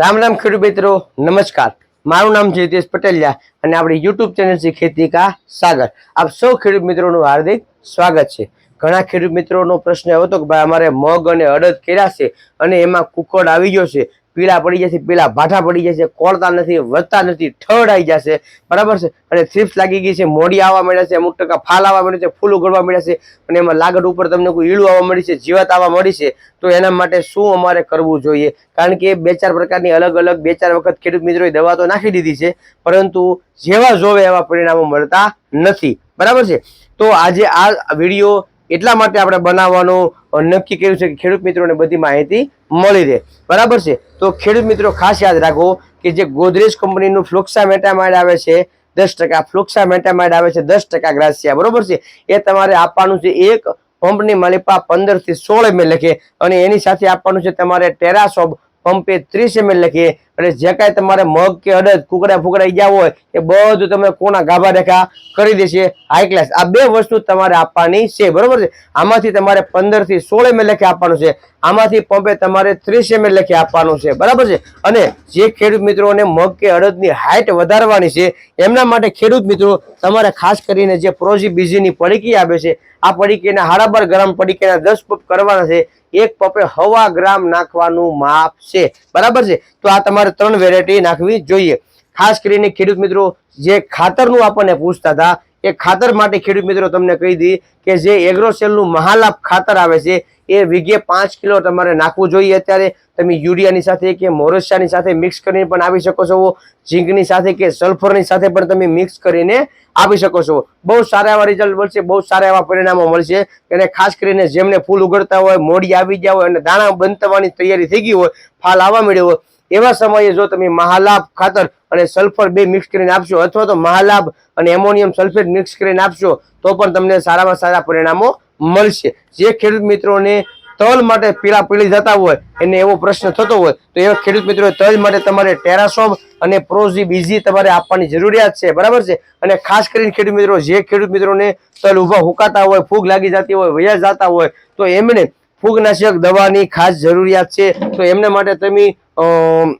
રામ રામ ખેડૂત મિત્રો, નમસ્કાર. મારું નામ છે પટેલિયા અને આપણી યુટ્યુબ ચેનલ છે ખેતી કા સાગર. આપ સૌ ખેડૂત મિત્રોનું હાર્દિક સ્વાગત છે. ઘણા ખેડૂત મિત્રોનો પ્રશ્ન એવો હતો કે ભાઈ, અમારે મગ અને અડદ કર્યા છે અને એમાં કુકડ આવી ગયો છે. પીળા પડી જશે, પીળા ભાઠા પડી જશે, કોળતા નથી, વધતા નથી ઠડ આવી જશે. બરાબર છે? અને થ્રીપ્સ લાગી ગઈ છે, મોડી આવવા મળે છે, અમુક ટકા ફાલ આવવા મળે છે, ફૂલ ઉગડવા મળે છે, અને એમાં લાગડ ઉપર તમને કોઈ ઈળું આવવા મળી છે, જીવત આવવા મળી છે, તો એના માટે શું અમારે કરવું જોઈએ? કારણ કે બે ચાર પ્રકારની અલગ અલગ બે ચાર વખત ખેડૂત મિત્રોએ દવા તો નાખી દીધી છે, પરંતુ જેવા જોવે એવા પરિણામો મળતા નથી. બરાબર છે? તો આજે આ વીડિયો એટલા માટે આપણે બનાવવાનું નક્કી કર્યું છે કે ખેડૂત મિત્રોને બધી માહિતી મળી રહે. બરાબર છે? તો ખેડૂત મિત્રો, ખાસ યાદ રાખો કે જે ગોદરેજ કંપનીનું ફ્લોક્સા મેટામાઇડ આવે છે, દસ ટકા ફ્લોક્સા મેટામાઇડ આવે છે, દસ ટકા ગ્રાસિયા, બરોબર છે? એ તમારે આપવાનું છે એક પંપની માલિપા પંદરથી સોળ એમએલ લખે અને એની સાથે આપવાનું છે તમારે ટેરાસોબ પંપે ત્રીસ એમએલ લખીએ અને જે કાંઈ તમારે મગ કે અડદ, કુકડા ફૂકડાઈ ગયા હોય, એ બધું તમે કોના ગાભા રેખા કરી દેશે. હાઈ ક્લાસ આ બે વસ્તુ તમારે આપવાની છે. બરોબર છે? આમાંથી તમારે પંદરથી સોળ એમએલ લખી આપવાનું છે. આમાંથી પંપે તમારે ત્રીસ એમએલ લખી આપવાનું છે. બરાબર છે? અને જે ખેડૂત મિત્રોને મગ કે અડદની હાઇટ વધારવાની છે, એમના માટે ખેડૂત મિત્રો, તમારે ખાસ કરીને જે પ્રોજી બીજીની પડીકી આવે છે, આ પડીકીના હાડાબર ગ્રામ પડીકીના દસ પપ કરવાના છે. એક પપે હવા ગ્રામ નાખવાનું માપ છે. બરાબર છે? તો આ તમારે ત્રણ વેરાયટી નાખવી જોઈએ. ખાસ કરીને ખેડૂત મિત્રો, જે ખાતરનું આપણને પૂછતા હતા, એ ખાતર માટે ખેડૂત મિત્રો તમને કહી દી કે જે એગ્રોસેલનું મહાલાભ ખાતર આવે છે, એ વીઘે પાંચ કિલો તમારે નાખવું જોઈએ અત્યારે. તમે યુરિયાની સાથે કે મોરસિયાની સાથે મિક્સ કરીને પણ આપી શકો છો. ઝીંકની સાથે કે સલ્ફરની સાથે પણ તમે મિક્સ કરીને આપી શકો છો. બહુ સારા એવા રિઝલ્ટ મળશે, બહુ સારા એવા પરિણામો મળશે. અને ખાસ કરીને જેમને ફૂલ ઉગડતા હોય, મોડી આવી ગયા હોય અને દાણા બંધવાની તૈયારી થઈ ગઈ હોય, ફાલ આવવા મળ્યો હોય એવા સમયે જો તમે મહાલાભ ખાતર અને સલ્ફર બે મિક્સ કરીને આપશો, અથવા તો મહાલાભ અને એમોનિયમ સલ્ફેટ મિક્સ કરીને આપશો, તો પણ તમને સારામાં સારા પરિણામો મળશે. જે ખેડૂત મિત્રોને તલ માટે પીળા પીળી જતા હોય, એને એવો પ્રશ્ન થતો હોય, તો એવા ખેડૂત મિત્રો તલ માટે તમારે ટેરાસોમ અને પ્રોઝી બીજી તમારે આપવાની જરૂરિયાત છે. બરાબર છે? અને ખાસ કરીને ખેડૂત મિત્રો, જે ખેડૂત મિત્રોને તલ ઊભા હુકાતા હોય, ફૂગ લાગી જતી હોય, વયા જતા હોય, તો એમને ફૂગનાશક દવાની ખાસ જરૂરિયાત છે. તો એમને માટે તમે અમ,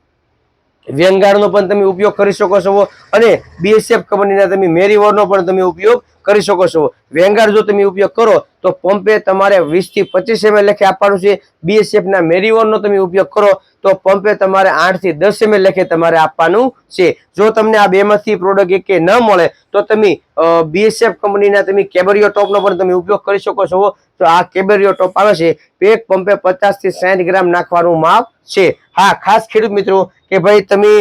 પણ તમે ઉપયોગ કરી શકો છો. અને બીએસએફ કંપનીના તમે મેરીવોરનો પણ તમે ઉપયોગ કરી શકો છો. વેંગાળ જો તમે ઉપયોગ કરો તો પંપે તમારે વીસથી પચીસ એમએલ લખે આપવાનું છે. બીએસએફના મેરીઓનનો તમે ઉપયોગ કરો તો પંપે તમારે આઠથી દસ એમએલ લખે તમારે આપવાનું છે. જો તમને આ બેમાંથી પ્રોડક્ટ એક ન મળે તો તમે બીએસએફ કંપનીના તમે કેબરિયો ટોપનો પણ તમે ઉપયોગ કરી શકો છો. તો આ કેબરિયો ટોપ આવે છે. એક પંપે પચાસથી સાઠ ગ્રામ નાખવાનું માપ છે. હા, ખાસ ખેડૂત મિત્રો કે ભાઈ તમે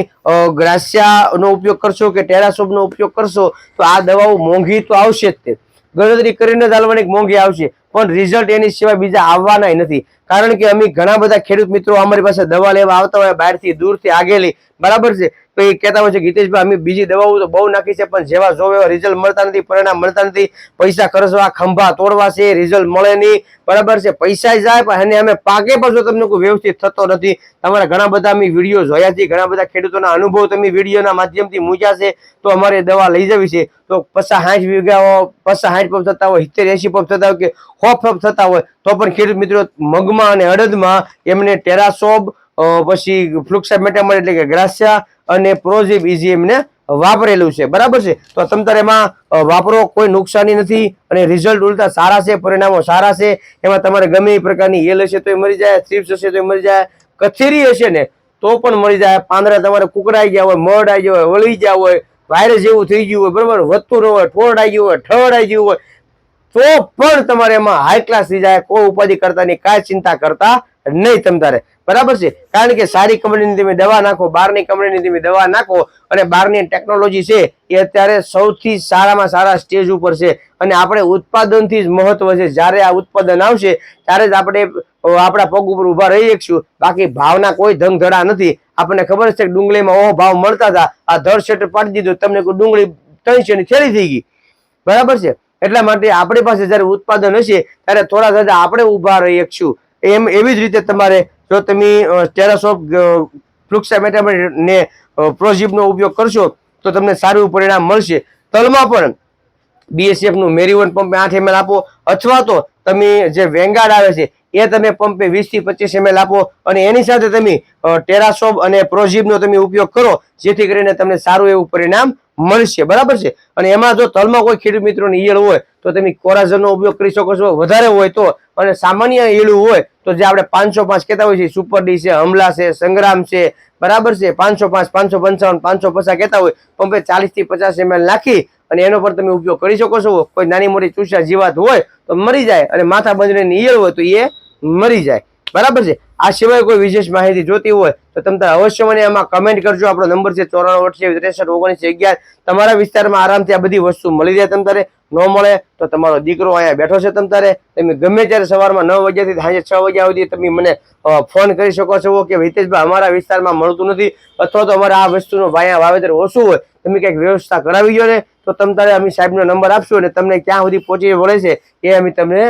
ગ્રાસિયાનો ઉપયોગ કરશો કે ટેરાસોપનો ઉપયોગ કરશો તો આ દવાઓ મોંઘી તો આવશે જ ગણતરી કરીને જ મોંઘી આવશે. પણ રિઝલ્ટ એની સિવાય બીજા આવવાના નથી. કારણ કે અમે ઘણા બધા ખેડૂત મિત્રો અમારી પાસે દવા લેવા આવતા હોય, બહારથી દૂરથી આગેલી. બરાબર છે? તો એ કહેતા હોય છે ગીતેશભાઈ અમે બીજી દવાઓ તો બહુ નાખી છે, પણ જેવા જોવે એવા રિઝલ્ટ મળતા નથી, પરિણામ મળતા નથી. પૈસા ખર્ચવા, ખંભા તોડવા છે રિઝલ્ટ મળે નહીં. બરાબર છે પૈસા જાય, પણ એને અમે પાકે પણ તમને કોઈ વ્યવસ્થિત થતો નથી. તમારા ઘણા બધા અમે વીડિયો જોયા છે, ઘણા બધા ખેડૂતોના અનુભવ તમે વિડીયોના માધ્યમથી મૂક્યા છે, તો અમારે દવા લઈ જવી છે. તો પચાસ સાઠ વીઘા પચાસ સાઠ પંપ થતા હોય, સિત્તેર એસી પંપ થતા હોય કે સો પંપ થતા હોય, તો પણ ખેડૂત મિત્રો મગમાં અને અડદમાં એમને ટેરાસોબ પછી ફ્લુક્સામેટામર એટલે કે ગ્રાસિયા અને પ્રોઝિબ ઇઝી એમને વાપરેલું છે. બરાબર છે? તો તમ તારે એમાં વાપરો, કોઈ નુકસાની નથી અને રિઝલ્ટ ઉલટા સારા છે, પરિણામો સારા છે. એમાં તમારે ગમે એ પ્રકારની એલ હશે તો એ મરી જાય, થ્રીપ્સ હશે તો એ મરી જાય, કથેરી હશે ને તો પણ મરી જાય. પાંદડા તમારે કુકડાઈ ગયા હોય મડ આવી ગયા હોય, વળી ગયા હોય, વાયરસ જેવું થઈ ગયું હોય, બરાબર? વધતું ન હોય ઠોડ આવી ગયું હોય ઠડ આવી ગયું હોય, તો પણ તમારે એમાં હાઈ ક્લાસ થઈ જાય, કોઈ ઉપાધિ કરતા નહીં કાંઈ ચિંતા કરતા નહીં તમ તારે બરાબર છે? કારણ કે સારી કંપનીની તમે દવા નાખો, બહારની કંપનીની તમે દવા નાખો અને બહારની ટેકનોલોજી છે એ અત્યારે સૌથી સારામાં સારા સ્ટેજ ઉપર છે. અને આપણે ઉત્પાદનથી જ મહત્વ છે. જ્યારે આ ઉત્પાદન આવશે, ત્યારે જ આપણે આપણા પગ ઉપર ઊભા રહી શકશું. બાકી ભાવના કોઈ ધંધડા નથી. આપણને ખબર છે કે ડુંગળીમાં ઓહો ભાવ મળતા હતા. આ ધડ શેટર પાડી દીધું, તમને ડુંગળી ત્રણસો ની થેલી થઈ ગઈ. બરાબર છે? એટલા માટે આપણી પાસે જ્યારે ઉત્પાદન હશે, ત્યારે થોડા થોડા આપણે ઊભા રહી શકશું. એમ, એવી જ રીતે તમારે જો તમે ટેરાસોપ ફ્લુક્સામેટામર ને પ્રોઝિપનો ઉપયોગ કરશો, તો તમને સારું પરિણામ મળશે. તલમાં પણ બીએસએફનું મેરીવન પંપ આઠ એમએલ આપો, અથવા તો તમે જે વેંગાડ આવે છે એ તમે પંપે વીસથી પચીસ એમએલ આપો અને એની સાથે તમે ટેરાસોબ અને પ્રોઝિબનો તમે ઉપયોગ કરો, જેથી કરીને તમને સારું એવું પરિણામ મળશે. બરાબર છે? અને એમાં જો તલમાં કોઈ ખેડૂત મિત્રોની ઈયળ હોય, તો તમે કોરાઝનનો ઉપયોગ કરી શકો છો. વધારે હોય તો, અને સામાન્ય ઈયળું હોય, તો જે આપણે પાંચસો પાંચ કહેતા હોય છે સુપર ડી છે, હમલા છે, સંગ્રામ છે, બરાબર છે? પાંચસો પાંચ, પાંચસો પંચાવન, પાંચસો પચાસ કહેતા હોય પંપે ચાલીસથી પચાસ એમએલ નાખી અને એનો પણ તમે ઉપયોગ કરી શકો છો. કોઈ નાની મોટી ચૂસા જીવાત હોય, તો મરી જાય અને માથા બંધની ઈયળ હોય, તો એ મરી જાય. બરાબર છે? આ સિવાય કોઈ વિશેષ માહિતી જોતી હોય તો તમે અવશ્ય મને એમાં કમેન્ટ કરજો. આપણો નંબર છે ચોરાણું અઠ્યાવીસ ત્રેસઠ ઓગણીસ અગિયાર. તમારા વિસ્તારમાં આરામથી આ બધી વસ્તુ મળી જાય તમ ન મળે તો તમારો દીકરો અહીંયા બેઠો છે તમ તમે ગમે ત્યારે સવારમાં નવ વાગ્યાથી સાંજે છ વાગ્યા સુધી તમે મને ફોન કરી શકો છો કે, હિતેશભાઈ, અમારા વિસ્તારમાં મળતું નથી. અથવા તો અમારે આ વસ્તુનું વાયા વાવેતર ઓછું હોય તમે કંઈક વ્યવસ્થા કરાવી જો ને, તો તમ તારે અમે સાહેબનો નંબર આપશો અને તમને ક્યાં સુધી પહોંચી વળે છે એ અમે તમને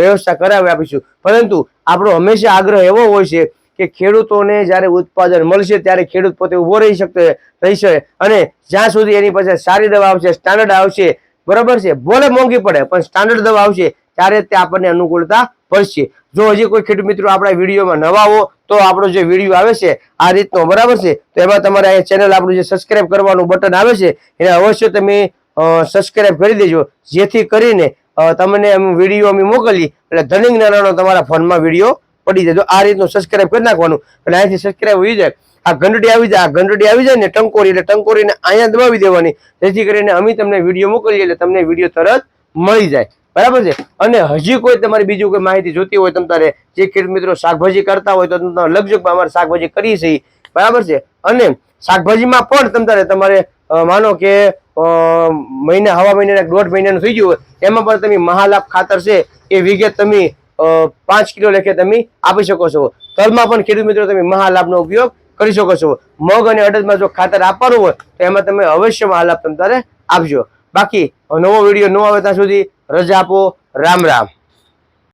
વ્યવસ્થા કરાવી આપીશું. પરંતુ આપણો હંમેશા આગ્રહ એવો હોય છે કે ખેડૂતોને જ્યારે ઉત્પાદન મળશે ત્યારે ખેડૂત પોતે ઊભો રહી શકતો રહેશે અને જ્યાં સુધી એની પાસે સારી દવા આવશે સ્ટાન્ડર્ડ આવશે, બરાબર છે? ભલે મોંઘી પડે, પણ સ્ટાન્ડર્ડ દવા આવશે, ત્યારે તે આપણને અનુકૂળતા પડશે જો હજી કોઈ ખેડૂત મિત્રો આપણા વિડીયોમાં નવા હો, તો આપણો જે વીડિયો આવે છે, આ રીતનો બરાબર છે, તો એમાં તમારે અહીંયા ચેનલ આપણું જે સબસ્ક્રાઇબ કરવાનું બટન આવે છે, એને અવશ્ય તમે સબસ્ક્રાઇબ કરી દેજો, જેથી કરીને તમને અમે વીડિયો અમે મોકલીએ, એટલે ધનિક નાનાનો તમારા ફોનમાં વીડિયો પડી જાય. તો આ રીતનું સબસ્ક્રાઇબ કરી નાખવાનું, એટલે અહીંથી સબસ્ક્રાઇબ હોઈ જાય. આ ઘંટડી આવી જાય, આ ઘંટડી આવી જાય ને ટંકોરી, એટલે ટંકોરીને અહીંયા દબાવી દેવાની, જેથી કરીને અમે તમને વીડિયો મોકલીએ, એટલે તમને વીડિયો તરત મળી જાય. બરાબર છે? અને હજી કોઈ તમારી બીજું કોઈ માહિતી જોતી હોય, તમ તારે જે ખેડૂત મિત્રો શાકભાજી કરતા હોય, તો તમે લગજગ અમારે શાકભાજી કરી છે બરાબર છે? અને શાકભાજીમાં પણ તમ તારે તમારે માનો કે મહિના, હવા મહિનાના દોઢ મહિનાનું થઈ ગયું હોય, એમાં પણ તમે મહાલાભ ખાતર છે, એ વિગત તમે પાંચ કિલો લેખે તમે આપી શકો છો. તલમાં પણ ખેડૂત મિત્રો તમે મહાલાભનો ઉપયોગ કરી શકો છો. મગ અને અડદમાં જો ખાતર આપવાનું હોય, તો એમાં તમે અવશ્ય મહાલાભ તમ તારે આપજો. બાકી નવો વીડિયો ન આવે ત્યાં સુધી રજા આપો. રામ રામ.